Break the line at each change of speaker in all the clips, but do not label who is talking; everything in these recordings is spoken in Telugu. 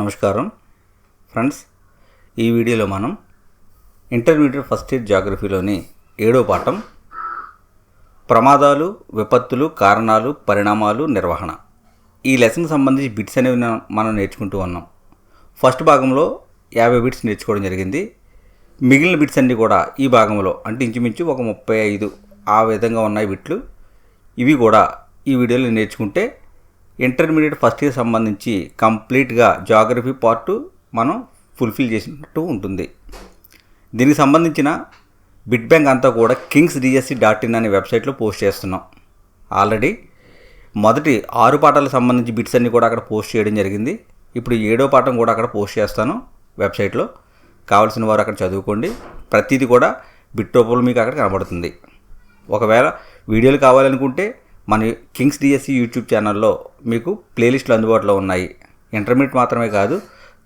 నమస్కారం. ఫ్రెండ్స్ ఈ వీడియోలో మనం ఇంటర్మీడియట్ ఫస్ట్ ఇయర్ జాగ్రఫీలోని ఏడో పాఠం ప్రమాదాలు విపత్తులు కారణాలు పరిణామాలు నిర్వహణ. ఈ లెసన్కి సంబంధించి బిట్స్ అనేవి మనం నేర్చుకుంటూ ఉన్నాం. ఫస్ట్ భాగంలో యాభై బిట్స్ నేర్చుకోవడం జరిగింది. మిగిలిన బిట్స్ అన్నీ కూడా ఈ భాగంలో అంటే ఇంచుమించు ఒక ముప్పై ఐదు ఆ విధంగా ఉన్నాయి బిట్లు. ఇవి కూడా ఈ వీడియోలో నేర్చుకుంటే ఇంటర్మీడియట్ ఫస్ట్ ఇయర్ సంబంధించి కంప్లీట్గా జాగ్రఫీ పార్ట్ మనం ఫుల్ఫిల్ చేసినట్టు ఉంటుంది. దీనికి సంబంధించిన బిట్ బ్యాంక్ అంతా కూడా కింగ్స్ డిఎస్సి డాట్ ఇన్ అనే వెబ్సైట్లో పోస్ట్ చేస్తున్నాం. ఆల్రెడీ మొదటి ఆరు పాఠాలకు సంబంధించి బిట్స్ అన్నీ కూడా అక్కడ పోస్ట్ చేయడం జరిగింది. ఇప్పుడు ఏడో పాఠం కూడా అక్కడ పోస్ట్ చేస్తాను వెబ్సైట్లో. కావాల్సిన వారు అక్కడ చదువుకోండి. ప్రతిదీ కూడా బిట్ రూపంలో మీకు అక్కడ కనబడుతుంది. ఒకవేళ వీడియోలు కావాలనుకుంటే మన కింగ్స్ డిఎస్సి యూట్యూబ్ ఛానల్లో మీకు ప్లేలిస్టులు అందుబాటులో ఉన్నాయి. ఇంటర్మీడియట్ మాత్రమే కాదు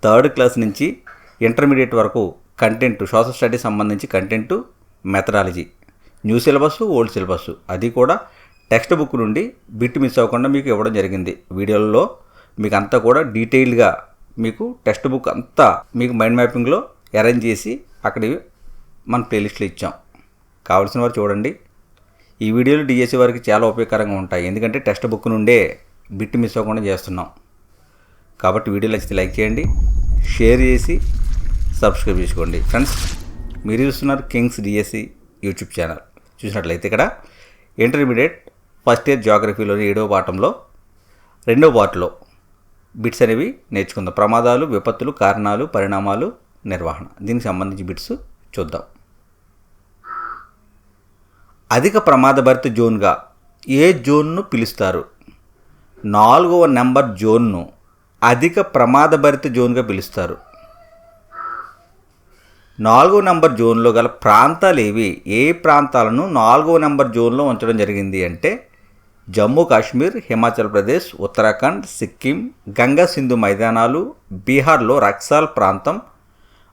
థర్డ్ క్లాస్ నుంచి ఇంటర్మీడియట్ వరకు కంటెంట్ సోషల్ స్టడీస్ సంబంధించి content methodology new syllabus old syllabus అది కూడా టెక్స్ట్ బుక్ నుండి బిట్ మిస్ అవ్వకుండా మీకు ఇవ్వడం జరిగింది. వీడియోలలో మీకు అంతా కూడా డీటెయిల్డ్గా మీకు టెక్స్ట్ బుక్ అంతా మీకు మైండ్ మ్యాపింగ్లో అరేంజ్ చేసి అక్కడ మన ప్లేలిస్ట్లో ఇచ్చాం. కావాల్సిన వారు చూడండి. ఈ వీడియోలు డిఎస్సి వారికి చాలా ఉపయోగకరంగా ఉంటాయి. ఎందుకంటే టెక్స్ట్ బుక్ నుండే బిట్ మిస్ అవ్వకుండా చేస్తున్నాం. కాబట్టి వీడియో నచ్చితే లైక్ చేయండి షేర్ చేసి సబ్స్క్రైబ్ చేసుకోండి. ఫ్రెండ్స్ మీరు చూస్తున్నారు కింగ్స్ డిఎస్సి యూట్యూబ్ ఛానల్. చూసినట్లయితే ఇక్కడ ఇంటర్మీడియట్ ఫస్ట్ ఇయర్ జాగ్రఫీలోని ఏడవ పాఠంలో రెండవ పార్ట్లో బిట్స్ అనేవి నేర్చుకుందాం. ప్రమాదాలు విపత్తులు కారణాలు పరిణామాలు నిర్వహణ. దీనికి సంబంధించి బిట్స్ చూద్దాం. అధిక ప్రమాదభరిత జోన్గా ఏ జోన్ను పిలుస్తారు? నాలుగవ నెంబర్ జోన్ను అధిక ప్రమాదభరిత జోన్గా పిలుస్తారు. నాలుగవ నెంబర్ జోన్లో గల ప్రాంతాలు ఏవి? ఏ ప్రాంతాలను నాలుగవ నెంబర్ జోన్లో ఉంచడం జరిగింది అంటే జమ్మూ కాశ్మీర్ హిమాచల్ ప్రదేశ్ ఉత్తరాఖండ్ సిక్కిం గంగా సింధు మైదానాలు బీహార్లో రక్సాల్ ప్రాంతం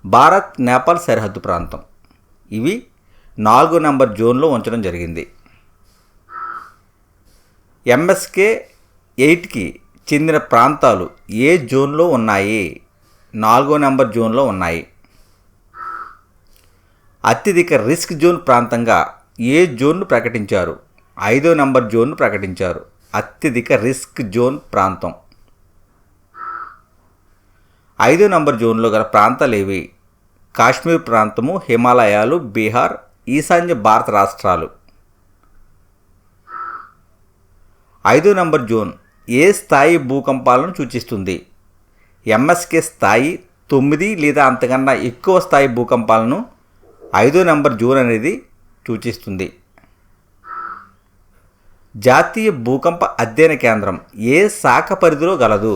భారత్ నేపాల్ సరిహద్దు ప్రాంతం. ఇవి నాలుగో నంబర్ జోన్లో ఉంచడం జరిగింది. ఎంఎస్కే ఎయిట్కి చెందిన ప్రాంతాలు ఏ జోన్లో ఉన్నాయి? నాలుగో నెంబర్ జోన్లో ఉన్నాయి. అత్యధిక రిస్క్ జోన్ ప్రాంతంగా ఏ జోన్ను ప్రకటించారు? ఐదో నెంబర్ జోన్ను ప్రకటించారు. అత్యధిక రిస్క్ జోన్ ప్రాంతం. ఐదో నంబర్ జోన్లో గల ప్రాంతాలు ఏవి కాశ్మీర్ ప్రాంతము హిమాలయాలు బీహార్ ఈశాన్య భారత రాష్ట్రాలు. ఐదో నంబర్ జోన్ ఏ స్థాయి భూకంపాలను సూచిస్తుంది? ఎంఎస్కే స్థాయి తొమ్మిది లేదా అంతకన్నా ఎక్కువ స్థాయి భూకంపాలను ఐదో నంబర్ జోన్ అనేది సూచిస్తుంది. జాతీయ భూకంప అధ్యయన కేంద్రం ఏ శాఖ పరిధిలో గలదు?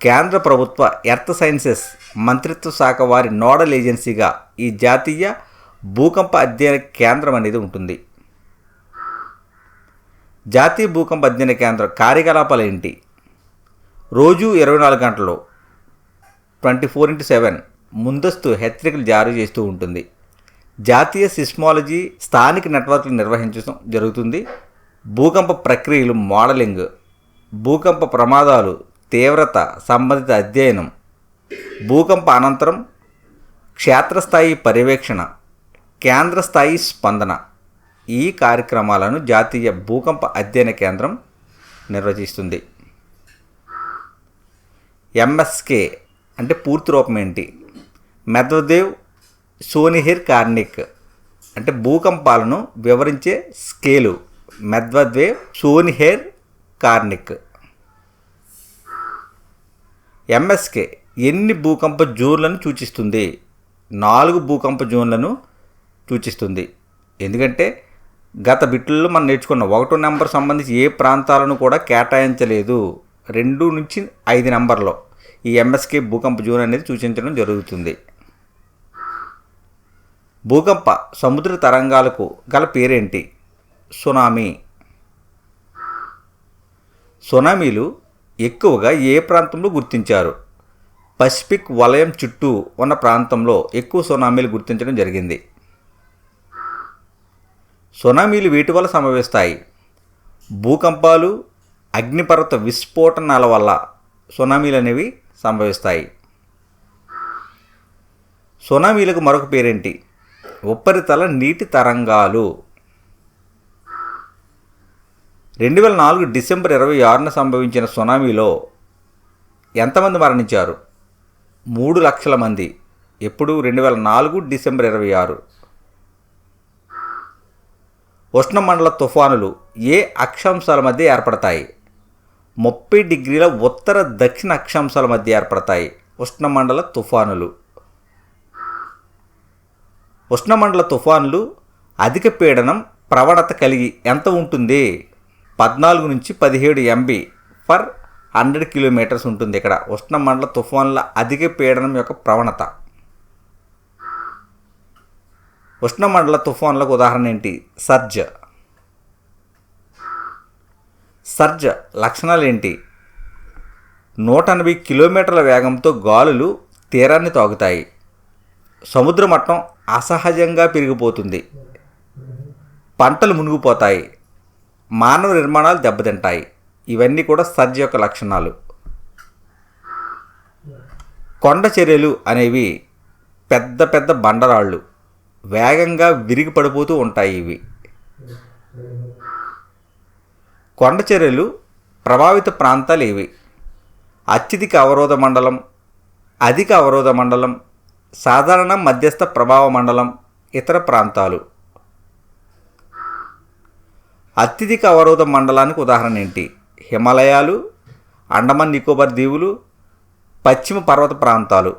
కేంద్ర ప్రభుత్వ ఎర్త్ సైన్సెస్ మంత్రిత్వ శాఖ వారి నోడల్ ఏజెన్సీగా ఈ జాతీయ భూకంప అధ్యయన కేంద్రం అనేది ఉంటుంది. జాతీయ భూకంప అధ్యయన కేంద్రం కార్యకలాపాలు ఏంటి? రోజు ఇరవై నాలుగు గంటలు ట్వంటీ ఫోర్ ఇంటూ సెవెన్ ముందస్తు హెచ్చరికలు జారీ చేస్తూ ఉంటుంది. జాతీయ సిస్మాలజీ స్థానిక నెట్వర్క్లు నిర్వహించడం జరుగుతుంది. భూకంప ప్రక్రియలు మోడలింగ్ భూకంప ప్రమాదాలు తీవ్రత సంబంధిత అధ్యయనం భూకంప అనంతరం క్షేత్రస్థాయి పర్యవేక్షణ కేంద్ర స్థాయి స్పందన. ఈ కార్యక్రమాలను జాతీయ భూకంప అధ్యయన కేంద్రం నిర్వహిస్తుంది ఎంఎస్కే అంటే పూర్తి రూపం ఏంటి? మెద్వదేవ్ సోనిహిర్ కార్నిక్ అంటే భూకంపాలను వివరించే స్కేలు. మెద్వద్వేవ్ సోనిహేర్ కార్నిక్. ఎంఎస్కే ఎన్ని భూకంప జోన్లను సూచిస్తుంది? నాలుగు భూకంప జోన్లను సూచిస్తుంది. ఎందుకంటే గత బిట్లలో మనం నేర్చుకున్న. ఒకటో నెంబర్ సంబంధించి ఏ ప్రాంతాలను కూడా కేటాయించలేదు. రెండు నుంచి ఐదు నెంబర్లో ఈ ఎంఎస్కే భూకంప జోన్ అనేది సూచించడం జరుగుతుంది. భూకంప సముద్ర తరంగాలకు గల పేరేంటి? సునామీ. సునామీలు ఎక్కువగా ఏ ప్రాంతంలో గుర్తించారు? పసిఫిక్ వలయం చుట్టూ ఉన్న ప్రాంతంలో ఎక్కువ సునామీలు గుర్తించడం జరిగింది. సునామీలు వీటి వల్ల సంభవిస్తాయి భూకంపాలు అగ్నిపర్వత విస్ఫోటనాల వల్ల సునామీలు అనేవి సంభవిస్తాయి సునామీలకు మరొక పేరేంటి? ఉపరితల నీటి తరంగాలు. రెండు వేల నాలుగు డిసెంబర్ ఇరవై ఆరున సంభవించిన సునామీలో ఎంతమంది మరణించారు? మూడు లక్షల మంది. ఎప్పుడు రెండు వేల నాలుగు డిసెంబర్ ఇరవై ఆరు. ఉష్ణమండల తుఫానులు ఏ అక్షాంశాల మధ్య ఏర్పడతాయి? ముప్పై డిగ్రీల ఉత్తర దక్షిణ అక్షాంశాల మధ్య ఏర్పడతాయి ఉష్ణమండల తుఫానులు. ఉష్ణమండల తుఫానులు అధిక పీడనం ప్రవణత కలిగి ఎంత ఉంటుంది? పద్నాలుగు నుంచి పదిహేడు ఎంబీ ఫర్ హండ్రెడ్ కిలోమీటర్స్ ఉంటుంది ఇక్కడ. ఉష్ణమండల తుఫానుల అధిక పీడనం యొక్క ప్రవణత. ఉష్ణమండల తుఫానులకు ఉదాహరణ ఏంటి? సర్జ్. సర్జ్ లక్షణాలు ఏంటి? నూట ఎనభై కిలోమీటర్ల వేగంతో గాలులు తీరాన్ని తాగుతాయి సముద్ర మట్టం అసహజంగా పెరిగిపోతుంది. పంటలు మునిగిపోతాయి. మానవ నిర్మాణాలు దెబ్బతింటాయి. ఇవన్నీ కూడా సర్జ్ యొక్క లక్షణాలు. కొండ చర్యలు అనేవి పెద్ద పెద్ద బండరాళ్ళు. వేగంగా విరిగి పడిపోతూ ఉంటాయి ఇవి. కొండ చర్యలు ప్రభావిత ప్రాంతాలు ఇవి. అత్యధిక అవరోధ మండలం అధిక అవరోధ మండలం సాధారణ మధ్యస్థ ప్రభావ మండలం ఇతర ప్రాంతాలు. అత్యధిక అవరోధ మండలానికి ఉదాహరణ ఏంటి? హిమాలయాలు అండమాన్ నికోబార్ దీవులు పశ్చిమ పర్వత ప్రాంతాలు.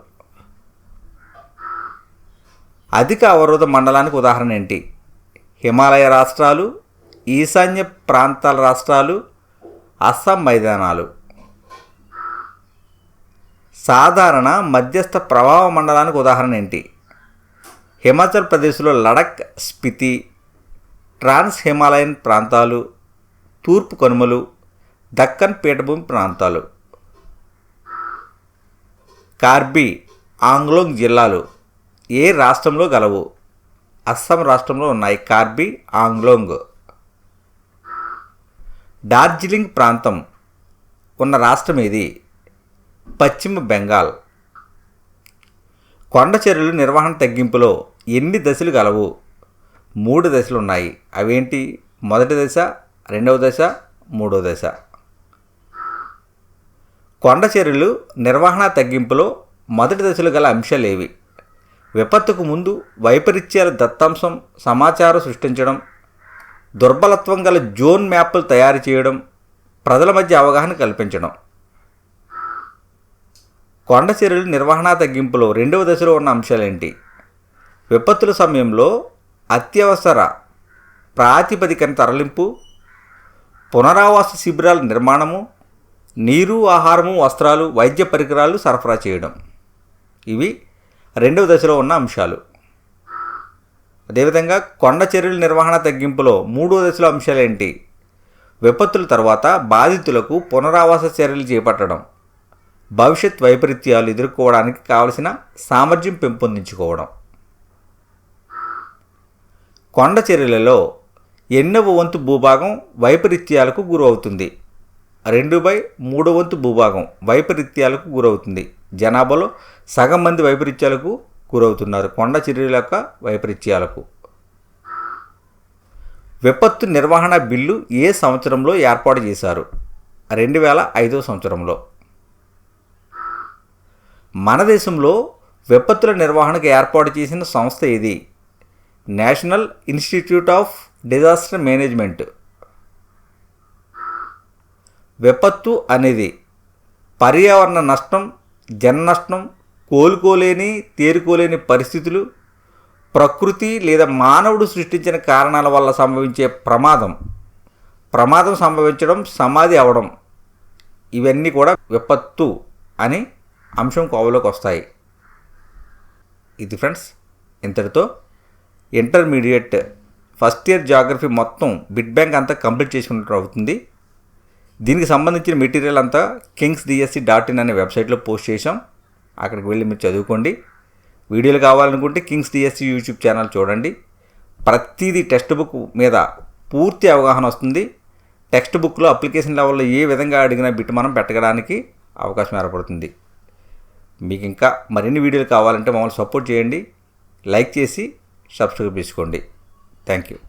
అధిక అవరోధ మండలానికి ఉదాహరణ ఏంటి? హిమాలయ రాష్ట్రాలు ఈశాన్య ప్రాంతాల రాష్ట్రాలు అస్సాం మైదానాలు. సాధారణ మధ్యస్థ ప్రభావ మండలానికి ఉదాహరణ ఏంటి? హిమాచల్ ప్రదేశ్లో లడక్ స్పితి ట్రాన్స్ హిమాలయన్ ప్రాంతాలు తూర్పు కనుమలు దక్కన్ పీఠభూమి ప్రాంతాలు. కార్బీ ఆంగ్లోంగ్ జిల్లాలు. ఏ రాష్ట్రంలో గలవు? అస్సాం రాష్ట్రంలో ఉన్నాయి. కార్బీ ఆంగ్లోంగ్. డార్జిలింగ్ ప్రాంతం ఉన్న రాష్ట్రం ఇది పశ్చిమ బెంగాల్. కొండ చర్యలు నిర్వహణ తగ్గింపులో ఎన్ని దశలు గలవు? మూడు దశలు ఉన్నాయి. అవేంటి? మొదటి దశ రెండవ దశ మూడవ దశ. కొండ చర్యలు నిర్వహణ తగ్గింపులో మొదటి దశలు గల అంశాలు ఏవి? విపత్తుకు ముందు వైపరీత్యాల దత్తాంశం సమాచారం సృష్టించడం దుర్బలత్వం గల జోన్ మ్యాప్లు తయారు చేయడం ప్రజల మధ్య అవగాహన కల్పించడం. కొండ చర్యలు నిర్వహణ తగ్గింపులో రెండవ దశలో ఉన్న అంశాలేంటి? విపత్తుల సమయంలో అత్యవసర ప్రాతిపదికన తరలింపు పునరావాస శిబిరాల నిర్మాణము నీరు ఆహారము వస్త్రాలు వైద్య పరికరాలు సరఫరా చేయడం. ఇవి రెండవ దశలో ఉన్న అంశాలు. అదేవిధంగా కొండ చర్యల నిర్వహణ తగ్గింపులో మూడో దశలో అంశాలేంటి? విపత్తుల తర్వాత బాధితులకు పునరావాస చర్యలు చేపట్టడం. భవిష్యత్ వైపరీత్యాలు ఎదుర్కోవడానికి కావలసిన సామర్థ్యం పెంపొందించుకోవడం. కొండ చర్యలలో ఎన్నవ వంతు భూభాగం వైపరీత్యాలకు గురవుతుంది. రెండు బై మూడో వంతు భూభాగం వైపరీత్యాలకు గురవుతుంది. జనాభాలో సగం మంది వైపరీత్యాలకు గురవుతున్నారు. కొండ చర్యల యొక్క వైపరీత్యాలకు. విపత్తు నిర్వహణ బిల్లు ఏ సంవత్సరంలో ఏర్పాటు చేశారు? రెండు వేల ఐదో సంవత్సరంలో. మన దేశంలో విపత్తుల నిర్వహణకు ఏర్పాటు చేసిన సంస్థ ఇది national institute of disaster management. విపత్తు అనేది పర్యావరణ నష్టం జన నష్టం కోలుకోలేని తేరుకోలేని పరిస్థితులు ప్రకృతి లేదా మానవుడు సృష్టించిన కారణాల వల్ల సంభవించే ప్రమాదం. ప్రమాదం సంభవించడం సమాధి అవడం ఇవన్నీ కూడా విపత్తు అని అంశం కోవలోకి వస్తాయి. ఇది ఫ్రెండ్స్ ఇంతటితో ఇంటర్మీడియట్ ఫస్ట్ ఇయర్ జాగ్రఫీ మొత్తం బిడ్ బ్యాంక్ అంతా కంప్లీట్ చేసుకున్నట్టు అవుతుంది. దీనికి సంబంధించిన మెటీరియల్ అంతా కింగ్స్ డిఎస్సి డాట్ ఇన్ అనే వెబ్సైట్లో పోస్ట్ చేశాం. అక్కడికి వెళ్ళి మీరు చదువుకోండి. వీడియోలు కావాలనుకుంటే కింగ్స్ డిఎస్సి యూట్యూబ్ ఛానల్ చూడండి. ప్రతిదీ టెక్స్ట్ బుక్ మీద పూర్తి అవగాహన వస్తుంది. టెక్స్ట్ బుక్లో అప్లికేషన్ లెవెల్లో ఏ విధంగా అడిగిన బిట్ మనం పెట్టడానికి అవకాశం ఏర్పడుతుంది. మీకు ఇంకా మరిన్ని వీడియోలు కావాలంటే మమ్మల్ని సపోర్ట్ చేయండి. లైక్ చేసి సబ్స్క్రైబ్ చేసుకోండి. Thank you